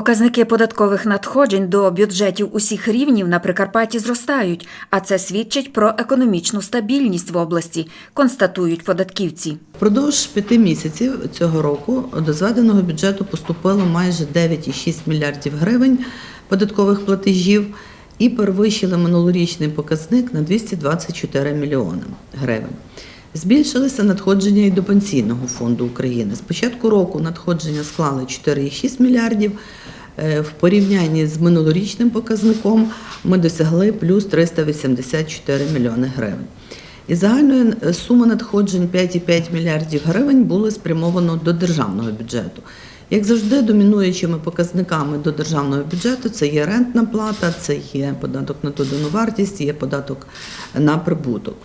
Показники податкових надходжень до бюджетів усіх рівнів на Прикарпатті зростають, а це свідчить про економічну стабільність в області, констатують податківці. Впродовж п'яти місяців цього року до зведеного бюджету поступило майже 9,6 мільярдів гривень податкових платежів і перевищили минулорічний показник на 224 мільйони гривень. Збільшилися надходження і до пенсійного фонду України. З початку року надходження склали 4,6 мільярдів. Е, В порівнянні з минулорічним показником ми досягли плюс 384 мільйони гривень. Із загальної е, суми надходжень 5,5 мільярдів гривень було спрямовано до державного бюджету. Як завжди, домінуючими показниками до державного бюджету це є рентна плата, це є податок на додану вартість, є податок на прибуток.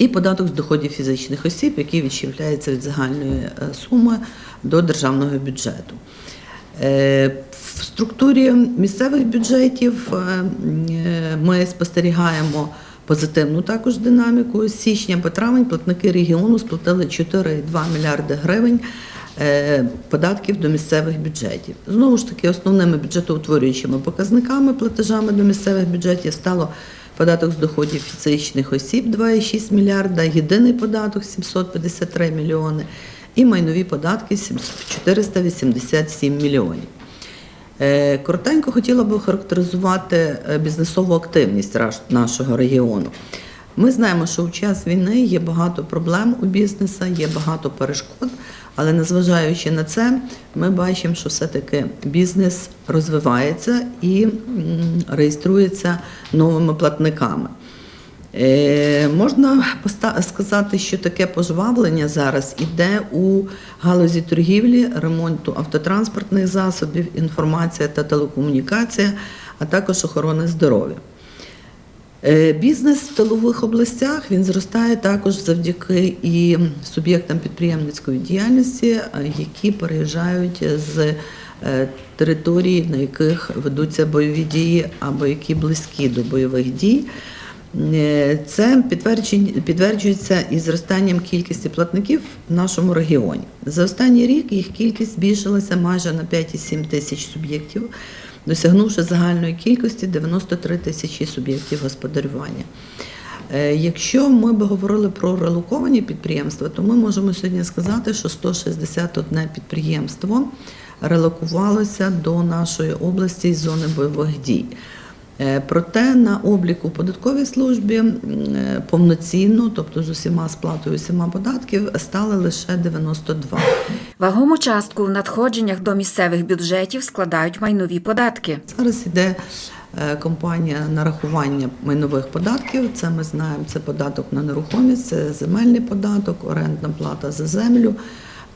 І податок з доходів фізичних осіб, який відщепляється від загальної е, суми до державного бюджету. Е, В структурі місцевих бюджетів е, ми спостерігаємо позитивну також динаміку. З січня по травень платники регіону сплатили 4,2 мільярди гривень податків до місцевих бюджетів. Знову ж таки, основними бюджетоутворюючими показниками платежами до місцевих бюджетів стало податок з доходів фізичних осіб 2,6 мільярда, єдиний податок 753 мільйони і майнові податки 487 мільйонів. Е, Коротенько хотіла би охарактеризувати е, бізнесову активність нашого регіону. Ми знаємо, що в час війни є багато проблем у бізнесу, є багато перешкод, але незважаючи на це, ми бачимо, що все-таки бізнес розвивається і реєструється новими платниками. Е, можна сказати, що таке пожвавлення зараз іде у галузі торгівлі, ремонту автотранспортних засобів, інформація та телекомунікація, а також охорони здоров'я. Е, Бізнес в тилових областях він зростає також завдяки і суб'єктам підприємницької діяльності, е, які переїжджають з е, територій, на яких ведуться бойові дії або які близькі до бойових дій. Це підтверджується і зростанням кількості платників в нашому регіоні. За останній рік їх кількість збільшилася майже на 5,7 тисяч суб'єктів, досягнувши загальної кількості 93 тисячі суб'єктів господарювання. Е, Якщо ми б говорили про релоковані підприємства, то ми можемо сьогодні сказати, що 161 підприємство релокувалося до нашої області з зони бойових дій. Е, Проте на обліку в податковій службі е, повноцінно, тобто з усіма сплатою усіма податків, стали лише 92. Вагому частку в надходженнях до місцевих бюджетів складають майнові податки. Зараз іде е, компанія нарахування майнових податків. Це ми знаємо, це податок на нерухомість, це земельний податок, орендна плата за землю,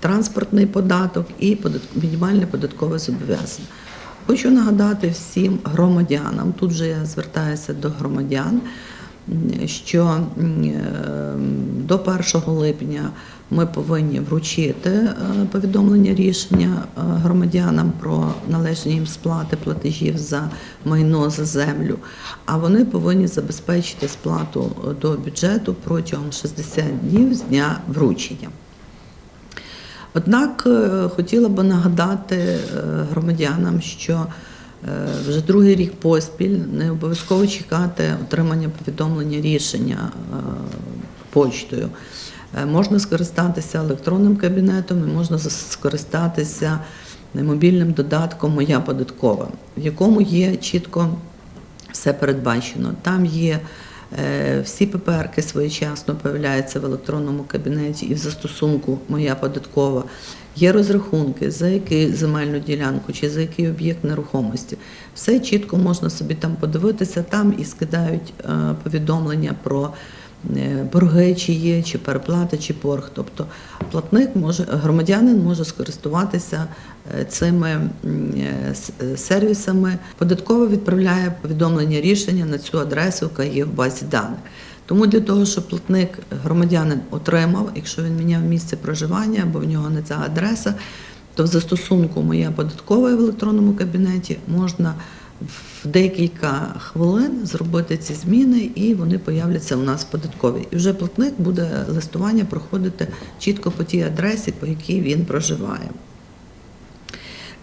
транспортний податок і мінімальне податкове зобов'язання. Хочу нагадати всім громадянам, тут же я звертаюся до громадян, що е, до 1 липня ми повинні вручити е, повідомлення рішення е, громадянам про належні їм сплати платежів за майно за землю, а вони повинні забезпечити сплату до бюджету протягом 60 днів з дня вручення. Однак е, хотіла би нагадати е, громадянам, що е, вже другий рік поспіль не обов'язково чекати отримання повідомлення рішення почтою. Можна скористатися електронним кабінетом і можна скористатися мобільним додатком Моя податкова, в якому є чітко все передбачено. Там є всі ППРки своєчасно появляються в електронному кабінеті і в застосунку Моя податкова. Є розрахунки, за яку земельну ділянку чи за який об'єкт нерухомості. Все чітко можна собі там подивитися, там і скидають е, повідомлення про е, борги, чи є, чи переплати, чи борг. Тобто платник може, громадянин може скористуватися е, цими е, е, сервісами. Податково відправляє повідомлення рішення на цю адресу, яка є в базі даних. Тому для того, щоб платник громадянин отримав, якщо він міняв місце проживання або в нього не ця адреса, то в застосунку Моя податкова в електронному кабінеті можна в декілька хвилин зробити ці зміни, і вони появляться у нас в податковій. І вже платник буде листування проходити чітко по тій адресі, по якій він проживає.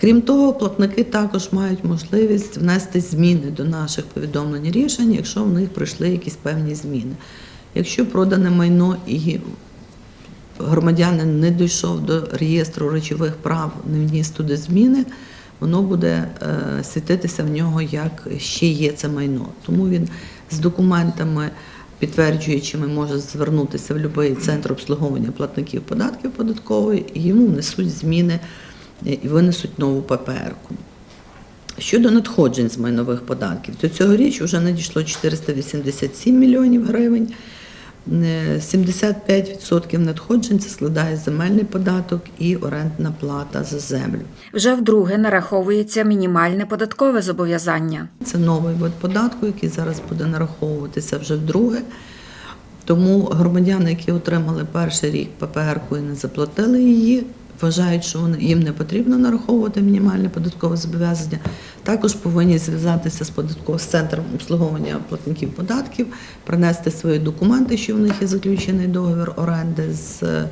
Крім того, платники також мають можливість внести зміни до наших повідомлень рішень, якщо в них пройшли якісь певні зміни. Якщо продане майно і громадянин не дійшов до реєстру речових прав, не вніс туди зміни, воно буде е, світитися в нього як ще є це майно. Тому він з документами, підтверджуючими, може звернутися в будь-який центр обслуговування платників податків податкової, і йому внесуть зміни е, і винесуть нову ППР-ку. Щодо надходжень з майнових податків, то цьогоріч вже надійшло 487 мільйонів гривень. Е, 75% надходжень це складає земельний податок і орендна плата за землю. Вже вдруге нараховується мінімальне податкове зобов'язання. Це новий вид податку, який зараз буде нараховуватися вже вдруге. Тому громадяни, які отримали перший рік ППР-ку і не заплатили її, вважають, що їм не потрібно нараховувати мінімальне податкове зобов'язання, також повинні зв'язатися з податковим з центром обслуговування платників податків, принести свої документи, що в них є заключений договір оренди з е,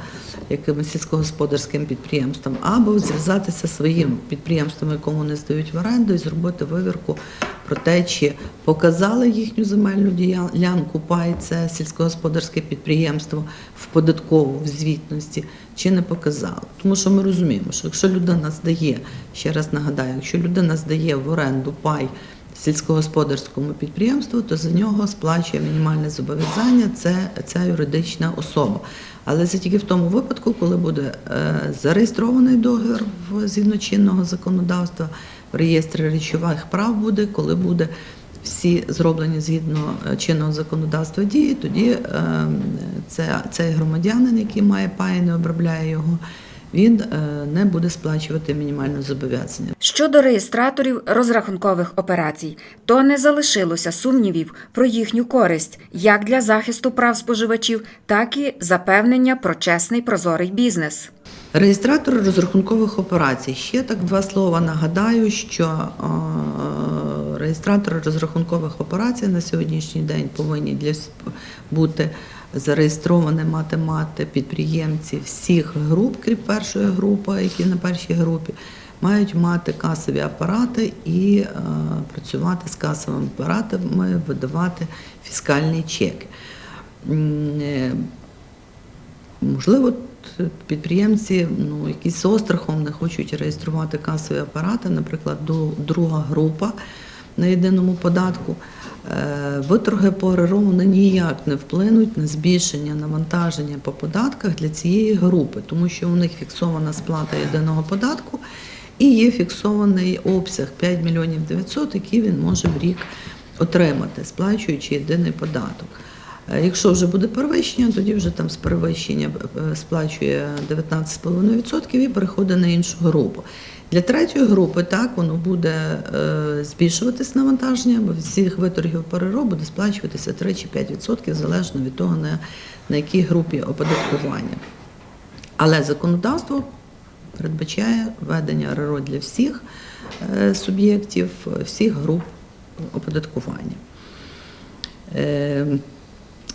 якимось сільськогосподарським підприємством, або зв'язатися зі своїм підприємством, якому вони здають в оренду, і зробити вивірку про те, чи показали їхню земельну ділянку пай, це сільськогосподарське підприємство в податкову в звітності, чи не показали. Тому що ми розуміємо, що якщо людина здає, ще раз нагадаю, якщо людина здає в оренду пай сільськогосподарському підприємству, то за нього сплачує мінімальне зобов'язання це ця юридична особа. Але це тільки в тому випадку, коли буде е, зареєстрований договір згідно чинного законодавства, в реєстрі речових прав буде, коли буде всі зроблені згідно е, чинного законодавства дії, тоді е, це, цей громадянин, який має пай не обробляє його, він е, не буде сплачувати мінімальне зобов'язання. Щодо реєстраторів розрахункових операцій, то не залишилося сумнівів про їхню користь як для захисту прав споживачів, так і запевнення про чесний прозорий бізнес. Реєстратор розрахункових операцій. Ще так два слова нагадаю, що реєстратори розрахункових операцій на сьогоднішній день повинні для бути зареєстровані мати мати підприємці всіх груп, крім першої групи, які на першій групі, мають мати касові апарати і е, працювати з касовими апаратами, видавати фіскальні чеки. Е, Можливо, підприємці ну, якісь з острахом не хочуть реєструвати касові апарати, наприклад, друга група на єдиному податку. Е, Виторги по РРО вони ніяк не вплинуть на збільшення навантаження по податках для цієї групи, тому що у них фіксована сплата єдиного податку і є фіксований обсяг 5 мільйонів 900, який він може в рік отримати, сплачуючи єдиний податок. Е, Якщо вже буде перевищення, тоді вже там з перевищення е, сплачує 19,5% і переходить на іншу групу. Для третьої групи так воно буде е, збільшуватись навантаження, бо всіх виторгів ПРРО буде сплачуватися 3 чи 5% залежно від того, на, на якій групі оподаткування. Але законодавство передбачає введення РРО для всіх суб'єктів, всіх груп оподаткування.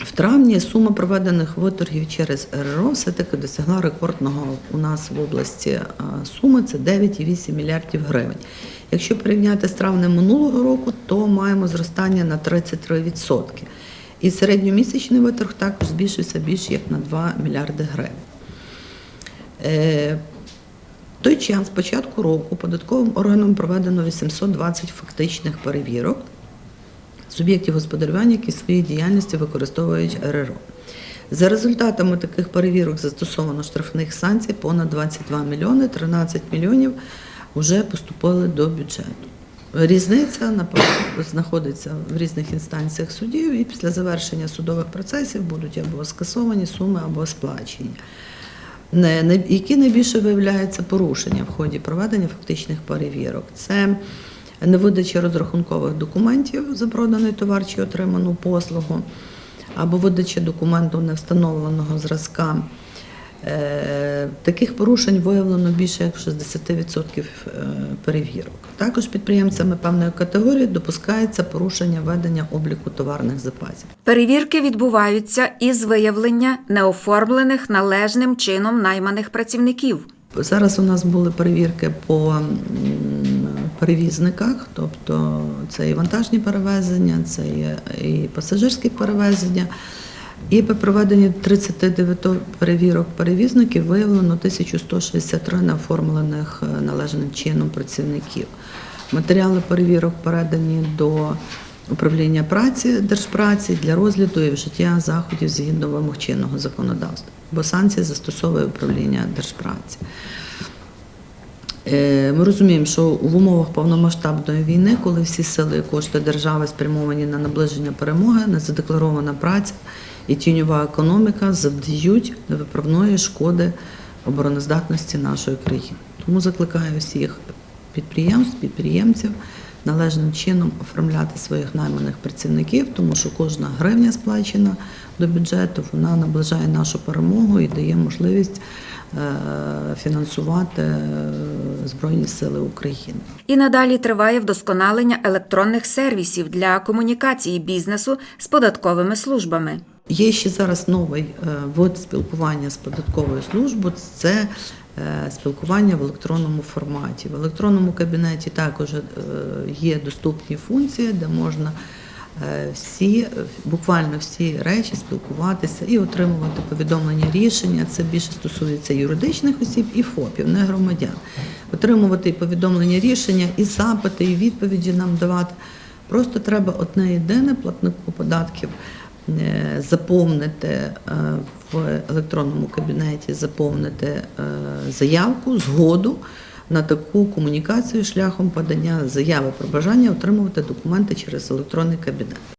Е, В травні сума проведених виторгів через РРО все-таки досягла рекордного у нас в області е, суми це 9,8 мільярдів гривень. Якщо порівняти з травнем минулого року, то маємо зростання на 33%. І середньомісячний виторг також збільшився більше як на 2 мільярди гривень. Е, в той час, з початку року, податковим органом проведено 820 фактичних перевірок суб'єктів господарювання, які в своїй діяльності використовують РРО. За результатами таких перевірок застосовано штрафних санкцій понад 22 мільйони, 13 мільйонів вже поступили до бюджету. Різниця знаходиться в різних інстанціях судів, і після завершення судових процесів будуть або скасовані суми, або сплачені. Які найбільше виявляються порушення в ході проведення фактичних перевірок? Це невидача розрахункових документів за проданий товар чи отриману послугу, або видача документу невстановленого зразка. Е, Таких порушень виявлено більше як 60% е, перевірок. Також підприємцями певної категорії допускається порушення ведення обліку товарних запасів. Перевірки відбуваються із виявлення неоформлених належним чином найманих працівників. Зараз у нас були перевірки по перевізниках, тобто це і вантажні перевезення, це і пасажирські перевезення. І по проведенні 39 перевірок перевізників виявлено 1163 неоформлених е, належним чином працівників. Матеріали перевірок передані до управління праці Держпраці для розгляду і вжиття заходів згідно вимог чинного законодавства, бо санкції застосовує управління Держпраці. Е, Ми розуміємо, що в умовах повномасштабної війни, коли всі сили і кошти держави спрямовані на наближення перемоги, незадекларована праця і тіньова економіка завдають невиправної шкоди обороноздатності нашої країни. Тому закликаю всіх підприємств, підприємців належним чином оформляти своїх найманих працівників, тому що кожна гривня сплачена до бюджету, вона наближає нашу перемогу і дає можливість е, фінансувати Збройні Сили України. І надалі триває вдосконалення електронних сервісів для комунікації бізнесу з податковими службами. Є ще зараз новий е, вид спілкування з податковою службою. Це е, спілкування в електронному форматі. В електронному кабінеті також е, є доступні функції, де можна всі, е, буквально всі речі спілкуватися і отримувати повідомлення рішення. Це більше стосується юридичних осіб і ФОПів, не громадян. Отримувати повідомлення рішення, і запити, і відповіді нам давати. Просто треба одне єдине платнику податків е, заповнити е, в електронному кабінеті, заповнити заявку, згоду на таку комунікацію шляхом подання заяви про бажання отримувати документи через електронний кабінет.